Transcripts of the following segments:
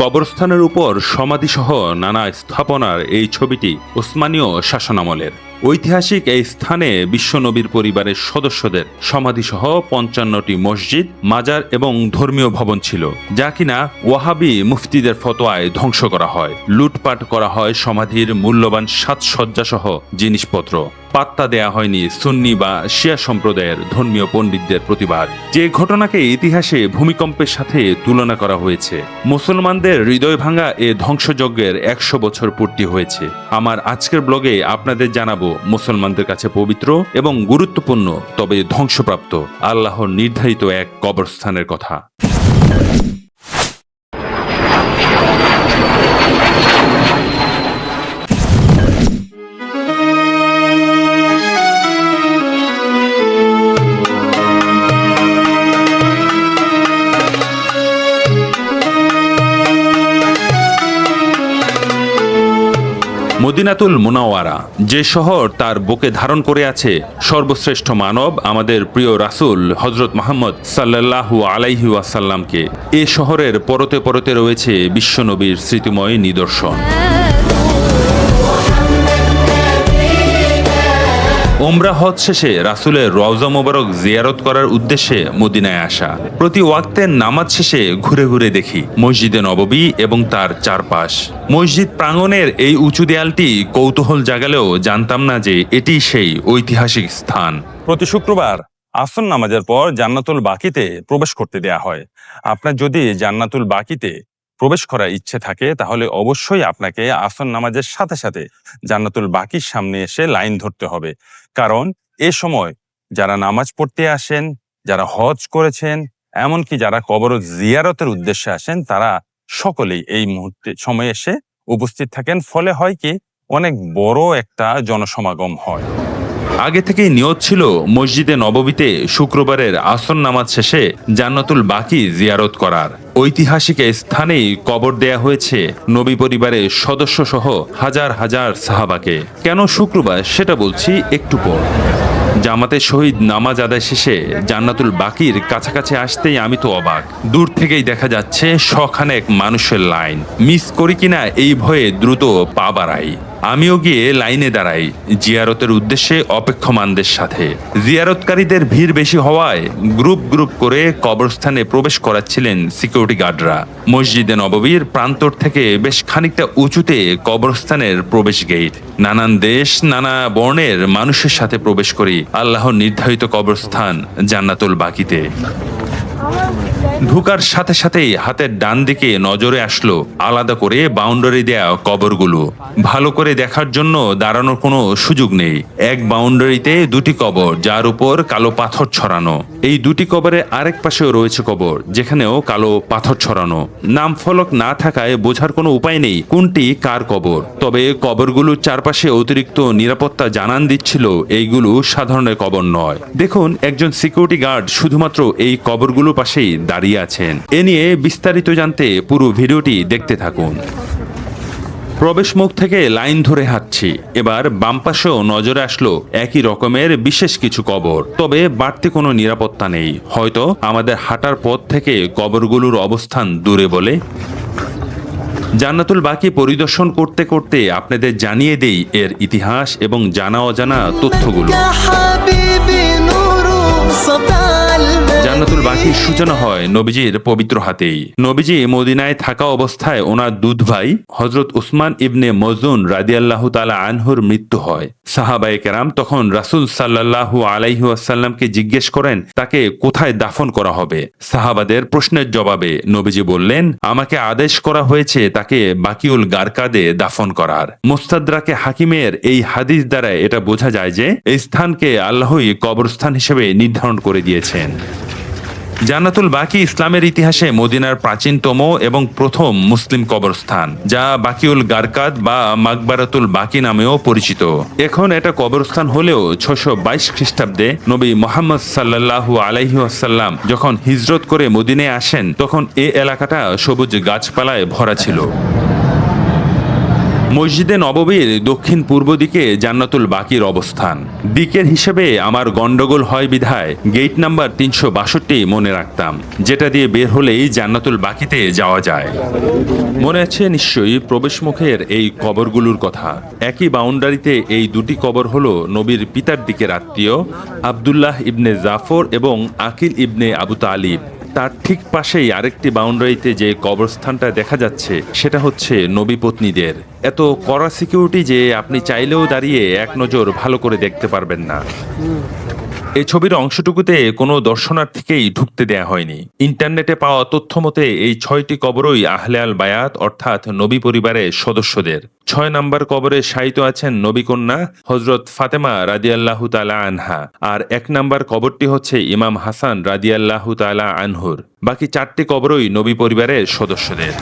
কবরস্থানের উপর সমাধিসহ নানা স্থাপনার এই ছবিটি ওসমানীয় শাসনামলের। ঐতিহাসিক এই স্থানে বিশ্বনবীর পরিবারের সদস্যদের সমাধিসহ পঞ্চান্নটি মসজিদ, মাজার এবং ধর্মীয় ভবন ছিল, যা কিনা ওয়াহাবি মুফতিদের ফতোয়ায় ধ্বংস করা হয়। লুটপাট করা হয় সমাধির মূল্যবান সাজসজ্জাসহ জিনিসপত্র। পাত্তা দেয়া হয়নি সুন্নি বা শিয়া সম্প্রদায়ের ধর্মীয় পণ্ডিতদের প্রতিবাদ। যে ঘটনাকে ইতিহাসে ভূমিকম্পের সাথে তুলনা করা হয়েছে, মুসলমানদের হৃদয় ভাঙা এ ধ্বংসযজ্ঞের একশো বছর পূর্তি হয়েছে। আমার আজকের ব্লগে আপনাদের জানাব মুসলমানদের কাছে পবিত্র এবং গুরুত্বপূর্ণ তবে ধ্বংসপ্রাপ্ত আল্লাহর নির্ধারিত এক কবরস্থানের কথা। মদিনাতুল মুনাওয়ারা, যে শহর তার বুকে ধারণ করে আছে, সর্বশ্রেষ্ঠ মানব আমাদের প্রিয় রাসুল হজরত মোহাম্মদ সাল্লাহু আলাইহি ওয়াসাল্লামকে। এ শহরের পরতে পরতে রয়েছে বিশ্বনবীর স্মৃতিময় নিদর্শন। ওমরা হজ শেষে রাসুলের রওজা মোবারক জিয়ারত করার উদ্দেশ্যে মদিনায় আসা। প্রতি ওয়াক্তের নামাজ শেষে ঘুরে ঘুরে দেখি মসজিদে নববী এবং তার চারপাশ। মসজিদ প্রাঙ্গণের এই উঁচু দেয়ালটি কৌতূহল জাগালেও জানতাম না যে এটি সেই ঐতিহাসিক স্থান। প্রতি শুক্রবার আসন নামাজের পর জান্নাতুল বাকিতে প্রবেশ করতে দেয়া হয়। আপনার যদি জান্নাতুল বাকিতে প্রবেশ করার ইচ্ছে থাকে, তাহলে অবশ্যই আপনাকে আসন নামাজের সাথে সাথে জান্নাতুল বাকির সামনে এসে লাইন ধরতে হবে। কারণ এ সময় যারা নামাজ পড়তে আসেন, যারা হজ করেছেন, এমনকি যারা কবর জিয়ারতের উদ্দেশ্যে আসেন, তারা সকলেই এই মুহূর্তে সময় এসে উপস্থিত থাকেন। ফলে হয় কি, অনেক বড় একটা জনসমাগম হয়। আগে থেকেই নিয়ত ছিল মসজিদে নববীতে শুক্রবারের আসন নামাজ শেষে জান্নাতুল বাকি জিয়ারত করার। ঐতিহাসিক স্থানেই কবর দেয়া হয়েছে নবী পরিবারের সদস্য সহ হাজার হাজার সাহাবাকে। কেন শুক্রবার সেটা বলছি একটু পর। জামাতের শহীদ নামাজ আদায় শেষে জান্নাতুল বাকির কাছাকাছি আসতেই আমি তো অবাক। দূর থেকেই দেখা যাচ্ছে শখানেক মানুষের লাইন। মিস করি কিনা এই ভয়ে দ্রুত পা বাড়াই। আমিও গিয়ে লাইনে দাঁড়াই জিয়ারতের উদ্দেশ্যে অপেক্ষমানদের সাথে। জিয়ারতকারীদের ভিড় বেশি হওয়ায় গ্রুপ গ্রুপ করে কবরস্থানে প্রবেশ করাচ্ছিলেন সিকিউরিটি গার্ডরা। মসজিদে নববীর প্রান্তর থেকে বেশ খানিকটা উঁচুতে কবরস্থানের প্রবেশ গেট। নানান দেশ, নানা বর্ণের মানুষের সাথে প্রবেশ করি আল্লাহর নির্ধারিত কবরস্থান জান্নাতুল বাকিতে। ঢুকার সাথে সাথেই হাতের ডান দিকে নজরে আসলো, আলাদা করে বাউন্ডারি দেয়া কবরগুলো। ভালো করে দেখার জন্য দাঁড়ানোর কোনো সুযোগ নেই। এক বাউন্ডারিতে দুটি কবর, যার উপর কালো পাথর ছড়ানো। এই দুটি কবরের আরেক পাশেও রয়েছে কবর, যেখানেও কালো পাথর ছড়ানো। নাম ফলক না থাকায় বোঝার কোনো উপায় নেই কোনটি কার কবর। তবে কবরগুলোর চারপাশে অতিরিক্ত নিরাপত্তা জানান দিচ্ছিল এইগুলো সাধারণের কবর নয়। দেখুন, একজন সিকিউরিটি গার্ড শুধুমাত্র এই কবরগুলো পাশেই দাঁড়িয়ে আছেন। এ নিয়ে বিস্তারিত জানতে পুরো ভিডিওটি দেখতে থাকুন। প্রবেশ মুখ থেকে লাইন ধরে হাঁটছি। এবার বাম পাশেও নজরে আসলো একই রকমের বিশেষ কিছু কবর। তবে বাড়তি কোনো নিরাপত্তা নেই। হয়তো আমাদের হাঁটার পথ থেকে কবরগুলোর অবস্থান দূরে বলে। জান্নাতুল বাকি পরিদর্শন করতে করতে আপনাদের জানিয়ে দেই এর ইতিহাস এবং জানা অজানা তথ্যগুলো জান্নাতুল বাকির সূচনা হয় নবীজির পবিত্র হাতেই। নবীজি মদিনায় থাকা অবস্থায় ওনার দুধ ভাই হজরত উসমান ইবনে মজুন রাদিয়াল্লাহ তালা আনহুর মৃত্যু হয়। সাহাবায়ে কেরাম তখন রাসুল সাল্লাল্লাহু আলাইহি আসাল্লামকে জিজ্ঞেস করেন, তাকে কোথায় দাফন করা হবে? সাহাবাদের প্রশ্নের জবাবে নবীজি বললেন, আমাকে আদেশ করা হয়েছে তাকে বাকিউল গারকাদে দাফন করার। মোস্তাদ্রাকে হাকিমের এই হাদিস দ্বারা এটা বোঝা যায় যে, এই স্থানকে আল্লাহই কবরস্থান হিসেবে নির্ধারণ করে দিয়েছেন। জান্নাতুল বাকি ইসলামের ইতিহাসে মদিনার প্রাচীনতম এবং প্রথম মুসলিম কবরস্থান, যা বাকিউল গারকাদ বা মাকবারাতুল বাকি নামেও পরিচিত। এখন এটা কবরস্থান হলেও ছশো বাইশ খ্রিস্টাব্দে নবী মোহাম্মদ সাল্লাল্লাহু আলাইহি আসাল্লাম যখন হিজরত করে মদিনে আসেন, তখন এ এলাকাটা সবুজ গাছপালায় ভরা ছিল। মসজিদে নববীর দক্ষিণ পূর্ব দিকে জান্নাতুল বাকির অবস্থান। দিকের হিসেবে আমার গন্ডগোল হয় বিধায় গেট নাম্বার তিনশো বাষট্টি মনে রাখতাম, যেটা দিয়ে বের হলেই জান্নাতুল বাকিতে যাওয়া যায়। মনে আছে নিশ্চয়ই প্রবেশমুখের এই কবরগুলোর কথা। একই বাউন্ডারিতে এই দুটি কবর হলো নবীর পিতার দিকের আত্মীয়, আবদুল্লাহ ইবনে জাফর এবং আকিল ইবনে আবু তালিব। তার ঠিক পাশেই আরেকটি বাউন্ডারিতে যে কবরস্থানটা দেখা যাচ্ছে, সেটা হচ্ছে নবীপত্নীদের এত কড়া সিকিউরিটি যে আপনি চাইলেও দাঁড়িয়ে এক নজর ভালো করে দেখতে পারবেন না। এই ছবির অংশটুকুতে কোনো দর্শনার্থীকেই ঢুকতে দেয়া হয়নি। ইন্টারনেটে পাওয়া তথ্য মতে, এই ছয়টি কবরই আহলে আল বায়াত, অর্থাৎ নবী পরিবারের সদস্যদের। ছয় নম্বর কবরে শায়িত আছেন নবী কন্যা হজরত ফাতেমা রাদিয়াল্লাহু তালা আনহা আর এক নম্বর কবরটি হচ্ছে ইমাম হাসান রাদিয়াল্লাহু তালা আনহুর। বাকি চারটি কবরই নবী পরিবারের সদস্যদের।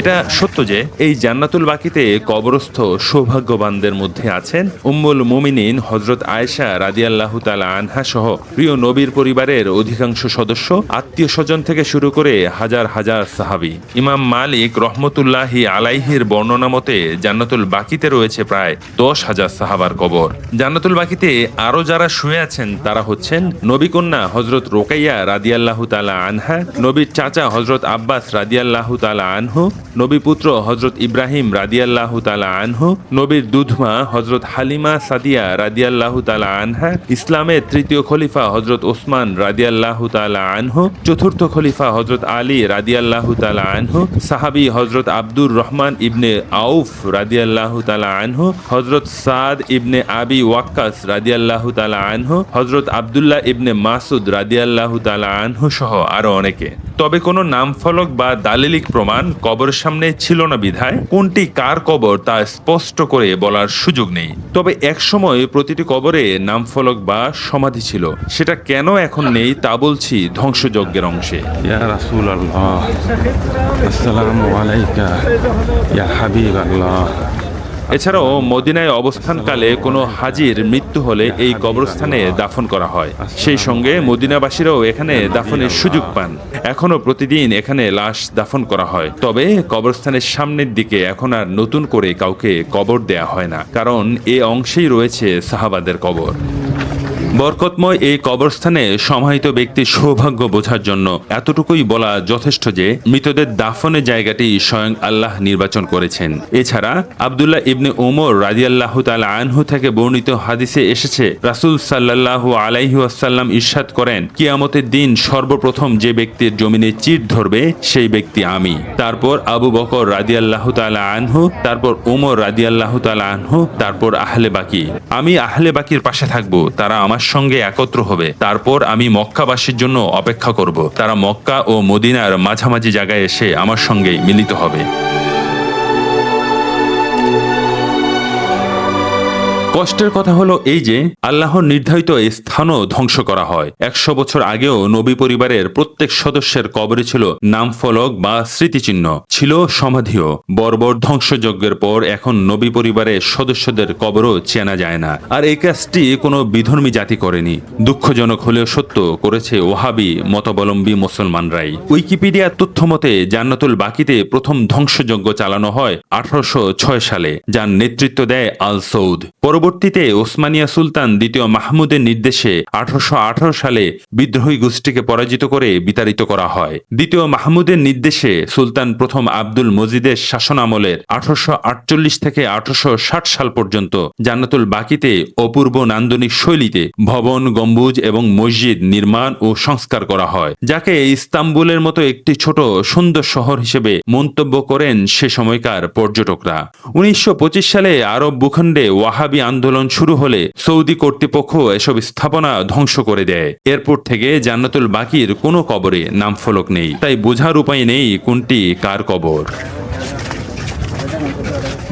এটা সত্য যে এই জান্নাতুল বাকিতে কবরস্থ সৌভাগ্যবানদের মধ্যে আছেন উম্মুল মুমিনিন হজরত আয়েশা রাদিয়াল্লাহু তালা আনহা সহ প্রিয় নবীর পরিবারের অধিকাংশ সদস্য, আত্মীয় স্বজন থেকে শুরু করে হাজার হাজার সাহাবি। ইমাম মালিক রহমতুল্লাহি আলাইহির বর্ণনা মতে জান্নাতুল বাকিতে রয়েছে প্রায় দশ হাজার সাহাবার কবর। জান্নাতুল বাকিতে আরও যারা শুয়ে আছেন তারা হচ্ছেন নবীকন্যা হজরত রোকাইয়া রাদিয়াল্লাহু তালা আনহা, নবীর চাচা হজরত আব্বাস রাদিয়াল্লাহু তালা আনহু নবী পুত্র হজরত ইব্রাহিম রাদিয়াল্লাহু তালা আনহু, নবীর দুধমা হজরত হালিমা সাদিয়া রাদিয়াল্লাহু তালা আনহা, ইসলামের তৃতীয় খলিফা হজরত ওসমান রাদিয়াল্লাহু তালা আনহু, চতুর্থ খলিফা হজরত আলী রাদিয়াল্লাহু তালা আনহু, সাহাবি হজরত আব্দুর রহমান ইবনে আউফ রাদিয়াল্লাহু তালা আনহু হজরত সাদ ইবনে আবি ওয়াক্কাস রাদিয়াল্লাহু তালা আনহু হজরত আবদুল্লাহ ইবনে মাসুদ রাদিয়াল্লাহু তালা আনহু সহ আরও অনেকে। তবে কোনো নাম ফলক বা দালিলিক প্রমাণ কবরের সামনে ছিল না বিধায়। কোনটি কার কবর তা স্পষ্ট করে বলার সুযোগ নেই। তবে একসময় প্রতিটি কবরে নামফলক বা সমাধি ছিল। সেটা কেন এখন নেই তা বলছি ধ্বংসযজ্ঞের অংশে। রাসূল আল্লাহ আলাইকা, ইয়া হাবিব আল্লাহ এছাড়াও মদিনায় অবস্থানকালে কোনো হাজির মৃত্যু হলে এই কবরস্থানে দাফন করা হয়। সেই সঙ্গে মদিনাবাসীরাও এখানে দাফনের সুযোগ পান। এখনও প্রতিদিন এখানে লাশ দাফন করা হয়। তবে কবরস্থানের সামনের দিকে এখন আর নতুন করে কাউকে কবর দেয়া হয় না। কারণ এ অংশেই রয়েছে সাহাবাদের কবর। বরকতময় এই কবরস্থানে সমাহিত ব্যক্তির সৌভাগ্য বোঝার জন্য এতটুকুই বলা যথেষ্ট যে মৃতদের দাফনের জায়গাটি স্বয়ং আল্লাহ নির্বাচন করেছেন। এছাড়া আবদুল্লাহ ইবনে ওমর রাজিয়াল্লাহ তালা আনহু থেকে বর্ণিত হাদিসে এসেছে, রাসুল সাল্লাল্লাহু আলাইহি আসাল্লাম ইরশাদ করেন, কিয়ামতের দিন সর্বপ্রথম যে ব্যক্তির জমিনে চিট ধরবে, সেই ব্যক্তি আমি। তারপর আবু বকর রাদিয়াল্লাহ তালা আনহু, তারপর ওমর রাদিয়াল্লাহ তালা আনহু, তারপর আহলে বাকি। আমি আহলে বাকির পাশে থাকব, তারা আমার সঙ্গে একত্র হবে। তারপর আমি মক্কাবাসীর জন্য অপেক্ষা করব। তারা মক্কা ও মদিনার মাঝামাঝি জায়গায় এসে আমার সঙ্গে মিলিত হবে। কষ্টের কথা হলো এই যে আল্লাহর নির্ধারিত স্থানও ধ্বংস করা হয়। একশো বছর আগেও নবী পরিবারের প্রত্যেক সদস্যের কবরে ছিল নাম ফলক বা স্মৃতিচিহ্ন, ছিল সমাধিও। বর্বর ধ্বংসযজ্ঞের পর এখন নবী পরিবারের সদস্যদের কবরও চেনা যায় না। আর এই কাজটি কোনো বিধর্মী জাতি করেনি। দুঃখজনক হলেও সত্য করেছে ওহাবি মতাবলম্বী মুসলমানরাই। উইকিপিডিয়ার তথ্য মতে জান্নাতুল বাকিতে প্রথম ধ্বংসযজ্ঞ চালানো হয় আঠারোশো ছয় সালে, যার নেতৃত্ব দেয় আল সৌদ পরবর্তীতে ওসমানিয়া সুলতান দ্বিতীয় মাহমুদের নির্দেশে আঠারোশো সালে বিদ্রোহী গোষ্ঠীকে পরাজিত করে বিতাড়িত করা হয়। দ্বিতীয় মাহমুদের নির্দেশে সুলতান প্রথম আব্দুল মজিদের শাসনামলের আঠারোশো থেকে আঠারোশো সাল পর্যন্ত জান্নাতুল বাকিতে অপূর্ব নান্দনিক শৈলীতে ভবন, গম্বুজ এবং মসজিদ নির্মাণ ও সংস্কার করা হয়, যাকে ইস্তাম্বুলের মতো একটি ছোট সুন্দর শহর হিসেবে মন্তব্য করেন সে সময়কার পর্যটকরা। উনিশশো পঁচিশ সালে আরব ভূখণ্ডে ওয়াহাবি আন্দোলন শুরু হলে সৌদি কর্তৃপক্ষ এসব স্থাপনা ধ্বংস করে দেয়। এরপর থেকে জান্নাতুল বাকির কোনো কবরে নামফলক নেই। তাই বোঝার উপায় নেই কোনটি কার কবর।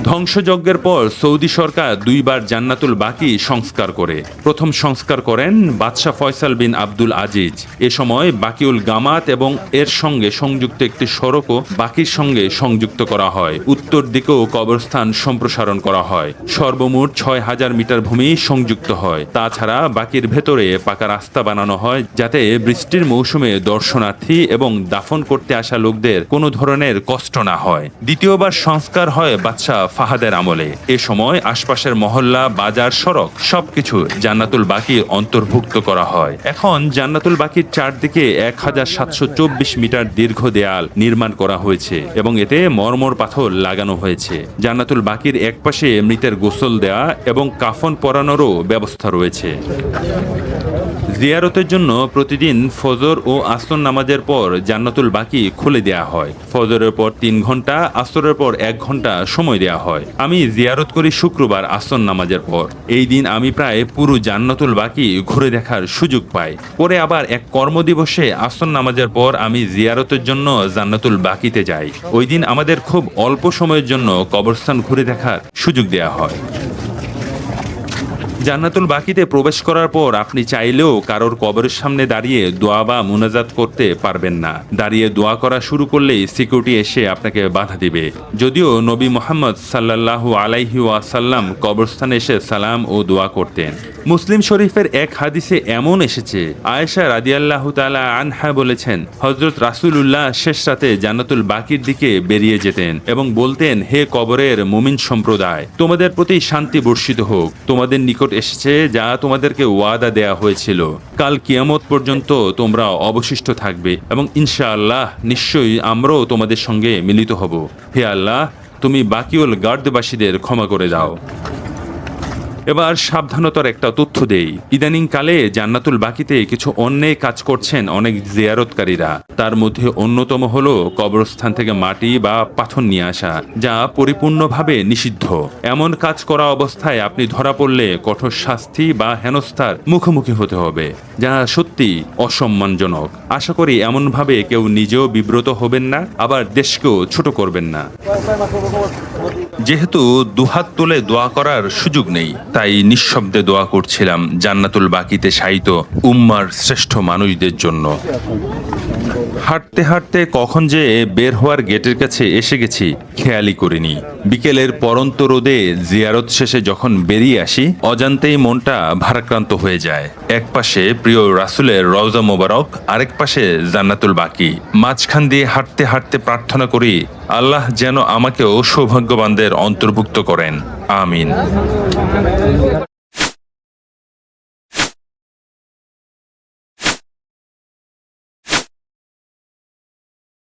ধ্বংসযজ্ঞের পর সৌদি সরকার দুইবার জান্নাতুল বাকি সংস্কার করে। প্রথম সংস্কার করেন বাদশাহ ফয়সাল বিন আব্দুল আজিজ। এ সময় বাকিউল গামাত এবং এর সঙ্গে সংযুক্ত একটি সড়কও বাকির সঙ্গে সংযুক্ত করা হয়। উত্তর দিকেও কবরস্থান সম্প্রসারণ করা হয়। সর্বমোট ছয় হাজার মিটার ভূমি সংযুক্ত হয়। তাছাড়া বাকির ভেতরে পাকা রাস্তা বানানো হয়, যাতে বৃষ্টির মৌসুমে দর্শনার্থী এবং দাফন করতে আসা লোকদের কোনো ধরনের কষ্ট না হয়। দ্বিতীয়বার সংস্কার হয় বাদশাহ ফাহাদের আমলে। এ সময় আশপাশের মহল্লা, বাজার, সড়ক সবকিছু জান্নাতুল বাকি অন্তর্ভুক্ত করা হয়। এখন জান্নাতুল বাকির চারদিকে এক হাজার সাতশো চব্বিশ মিটার দীর্ঘ দেয়াল নির্মাণ করা হয়েছে এবং এতে মর্মর পাথর লাগানো হয়েছে। জান্নাতুল বাকির একপাশে মৃতের গোসল দেয়া এবং কাফন পরানোরও ব্যবস্থা রয়েছে। জিয়ারতের জন্য প্রতিদিন ফজর ও আসর নামাজের পর জান্নাতুল বাকি খুলে দেয়া হয়। ফজরের পর তিন ঘণ্টা, আসরের পর এক ঘণ্টা সময় দেয়া হয়। আমি জিয়ারত করি শুক্রবার আসর নামাজের পর। এই দিন আমি প্রায় পুরো জান্নাতুল বাকি ঘুরে দেখার সুযোগ পাই। পরে আবার এক কর্মদিবসে আসর নামাজের পর আমি জিয়ারতের জন্য জান্নাতুল বাকিতে যাই। ওই দিন আমাদের খুব অল্প সময়ের জন্য কবরস্থান ঘুরে দেখার সুযোগ দেয়া হয়। জান্নাতুল বাকিতে প্রবেশ করার পর আপনি চাইলেও কারোর কবরের সামনে দাঁড়িয়ে দোয়া বা মুনাজাত করতে পারবেন না। দাঁড়িয়ে দোয়া করা শুরু করলেই সিকিউরিটি এসে আপনাকে বাধা দিবে। যদিও নবী মোহাম্মদ সাল্লাল্লাহু আলাইহি ওয়াসাল্লাম কবরস্থানে এসে সালাম ও দোয়া করতেন। মুসলিম শরীফের এক হাদিসে এমন এসেছে, আয়েশা রাদিয়াল্লাহু তালা আনহা বলেছেন হজরত রাসূলুল্লাহ শেষ রাতে জান্নাতুল বাকির দিকে বেরিয়ে যেতেন এবং বলতেন, হে কবরের মুমিন সম্প্রদায়, তোমাদের প্রতি শান্তি বর্ষিত হোক, তোমাদের নিকট এসেছে যা তোমাদেরকে ওয়াদা দেয়া হয়েছিল। কাল কিয়ামত পর্যন্ত তোমরা অবশিষ্ট থাকবে এবং ইনশাআল্লাহ নিশ্চয়ই আমরাও তোমাদের সঙ্গে মিলিত হব। হে আল্লাহ, তুমি বাকিউল গার্দবাসীদের ক্ষমা করে দাও। এবার সাবধানতার একটা তথ্য দেই। ইদানিং কালে জান্নাতুল বাকিতে কিছু অন্যায় কাজ করছেন অনেক জিয়ারতকারীরা। তার মধ্যে অন্যতম হলো কবরস্থান থেকে মাটি বা পাথর নিয়ে আসা, যা পরিপূর্ণভাবে নিষিদ্ধ। এমন কাজ করা অবস্থায় আপনি ধরা পড়লে কঠোর শাস্তি বা হেনস্থার মুখোমুখি হতে হবে, যা সত্যি অসম্মানজনক। আশা করি এমনভাবে কেউ নিজেও বিব্রত হবেন না, আবার দেশকেও ছোট করবেন না। যেহেতু দুহাত তুলে দোয়া করার সুযোগ নেই, তাই নিঃশব্দে দোয়া করছিলাম জান্নাতুল বাকিতে শায়িত উম্মার শ্রেষ্ঠ মানুষদের জন্য। হাঁটতে হাঁটতে কখন যে বের হওয়ার গেটের কাছে এসে গেছি, খেয়ালই করিনি। বিকেলের পরন্ত রোদে জিয়ারত শেষে যখন বেরিয়ে আসি, অজান্তেই মনটা ভারাক্রান্ত হয়ে যায়। এক পাশে প্রিয় রাসুলের রওজা মোবারক, আরেক পাশে জান্নাতুল বাকি। মাঝখান দিয়ে হাঁটতে হাঁটতে প্রার্থনা করি, আল্লাহ যেন আমাকেও সৌভাগ্যবানদের অন্তর্ভুক্ত করেন। আমিন।